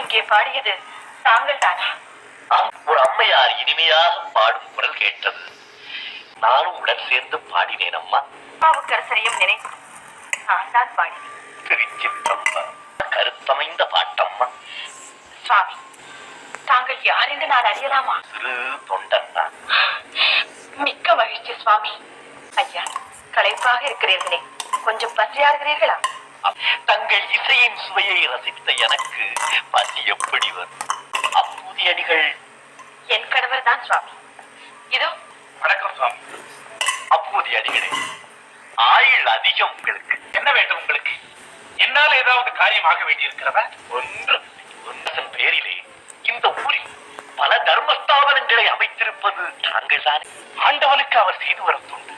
இங்கே பாடியது தாங்கள் தானா. ஒரு அம்மையார் இனிமையாக பாடும் குரல் கேட்டது. நானும் உடன் சேர்ந்து பாடினேன் அம்மா. பாவுக்கரசரையும் நினைத்து நான் தான் பாடினேன். திருச்சிற்றம்பலம் கருத்தமைந்த பாட்டம்மா. சுவாமி தாங்கள் யார் என்று நான் அறியலாமா? சிறு தொண்டன் நான் மிக்க மகிழ்ச்சி சுவாமி. ஐயா களைப்பாக இருக்கிறீர்களே. கொஞ்சம் பசியாகிறீர்களா தங்கள் இசையின் சுவையை ரசித்த எனக்கு பசி எப்படி வரும் அப்பூதி அடிகள் தான் சுவாமி. இதோ. வணக்கம் சுவாமி. அப்பூதி அடிகளே ஆயுள் அதிகம் உங்களுக்கு. என்ன வேண்டும் உங்களுக்கு? என்னால் ஏதாவது காரியமாக வேண்டியிருக்கிறதா? ஒன்று ஒன்றன் பேரிலே இந்த ஊரில் பல தர்மஸ்தாபனங்களை அமைத்திருப்பது தாங்கள் தான். ஆண்டவனுக்கு அவர் செய்து வரும் தொண்டு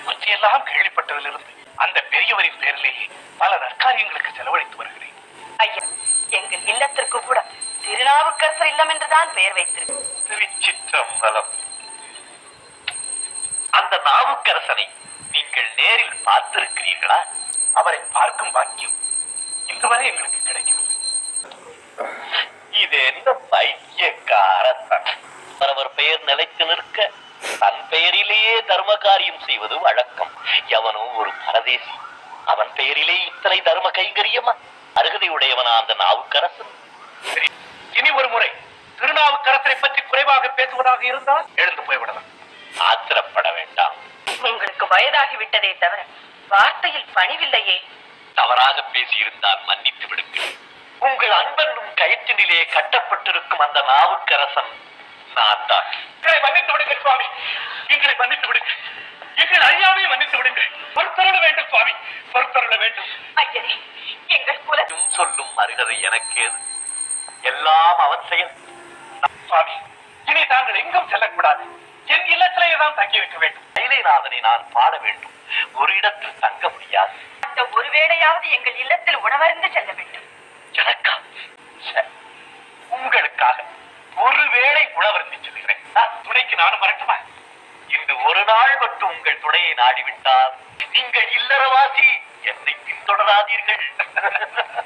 இவற்றையெல்லாம் கேள்விப்பட்டதிலிருந்து அந்த பெரியவரின் பேரிலேயே பல நற்காரியங்களுக்கு செலவழித்து வருகிறேன். ஐயா எங்கள் இல்லத்திற்கு கூட திருநாவுக்கரசர் இல்லம் என்றுதான் பெயர் வைத்திருக்கு திருச்சிற்றம்பலம். அந்த நாவுக்கரசனை நீங்கள் நேரில் பார்த்திருக்கிறீர்களா? அவரை பார்க்கும் பாக்கியம் இன்று வரை எங்களுக்கு கிடைக்கும் இது என்ன பைத்தியக்காரத்தன்? அவர் பெயர் நிலைத்து நிற்க தன் பெயரிலேயே தர்ம காரியம் செய்வது வழக்கம். எவனோ ஒரு பரதேசி அவன் பெயரிலே இத்தனை தர்ம கைங்கரியமா? அருகதையுடையவனா அந்த நாவுக்கரசன்? சரி, இனி ஒரு முறை. திருநாவுக்கரசரை பற்றி குறைவாக பேசுவதாக இருந்தால் எழுந்து போய்விடலாம். ஆத்திரப்பட வேண்டாம். உங்களுக்கு வயதாகி விட்டதே தவிர வார்த்தையில் பணிவில்லையே. தவறாக பேசியிருந்தால் மன்னித்து விடுங்கள். உங்கள் அன்பென்னும் கயிற்றினிலே கட்டப்பட்டிருக்கும் அந்த நாவுக்கரசன் நான் தான். எங்களை மன்னித்து விடுங்கள் சுவாமி. எங்களை மன்னித்து விடுங்கள். எங்கள் ஐயாவை மன்னித்து விடுங்கள். பொறுத்தருள வேண்டும் சுவாமி. பொறுத்தருள வேண்டும். ஐயனே எங்கள் குல சொல்லும் சொல்லும் அருகதை எனக்கேது எல்லாம் அவன் செயல். சுவாமி இனி தாங்கள் எங்கும் செல்லக்கூடாது. என் இல்லத்திலேயே தான் தங்கியிருக்க வேண்டும். கைலைநாதனை நான் பாட வேண்டும். ஒரு இடத்தில் தங்க முடியாது. அந்த ஒருவேளையாவது எங்கள் இல்லத்தில் உணவருந்து செல்ல வேண்டும். எனக்கா? உங்களுக்காக ஒருவேளை உணவருந்தி செல்கிறேன். துணைக்கு நானும் வரட்டுமா? இன்று ஒரு நாள் மட்டும் உங்கள் துணையை நாடிவிட்டால் நீங்கள் இல்லறவாசி என்னை பின்தொடராதீர்கள்.